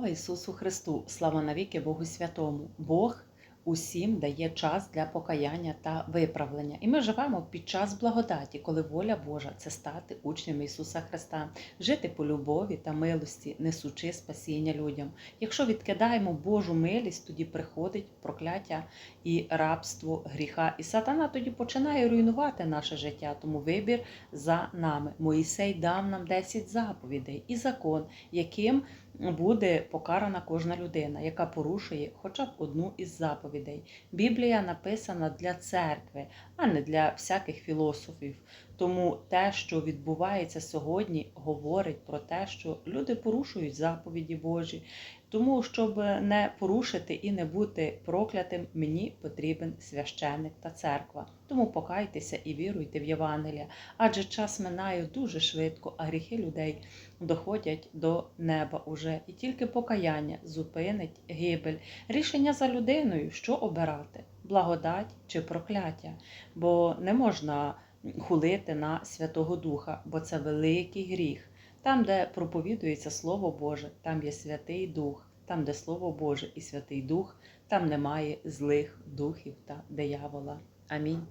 Слава Ісусу Христу! Слава навіки Богу Святому! Бог усім дає час для покаяння та виправлення. І ми живемо під час благодаті, коли воля Божа це стати учнями Ісуса Христа, жити по любові та милості, несучи спасіння людям. Якщо відкидаємо Божу милість, тоді приходить прокляття і рабство гріха. І сатана тоді починає руйнувати наше життя. Тому вибір за нами. Моїсей дав нам 10 заповідей і закон, яким буде покарана кожна людина, яка порушує хоча б одну із заповідей. Біблія написана для церкви, а не для всяких філософів. Тому те, що відбувається сьогодні, говорить про те, що люди порушують заповіді Божі. Тому, щоб не порушити і не бути проклятим, мені потрібен священник та церква. Тому покайтеся і віруйте в Євангелія, адже час минає дуже швидко, а гріхи людей доходять до неба уже. І тільки покаяння зупинить гибель. Рішення за людиною, що обирати благодать чи прокляття, бо не можна хулити на Святого Духа, бо це великий гріх. Там, де проповідується Слово Боже, там є Святий Дух, там, де Слово Боже і Святий Дух, там немає злих духів та диявола. Амінь.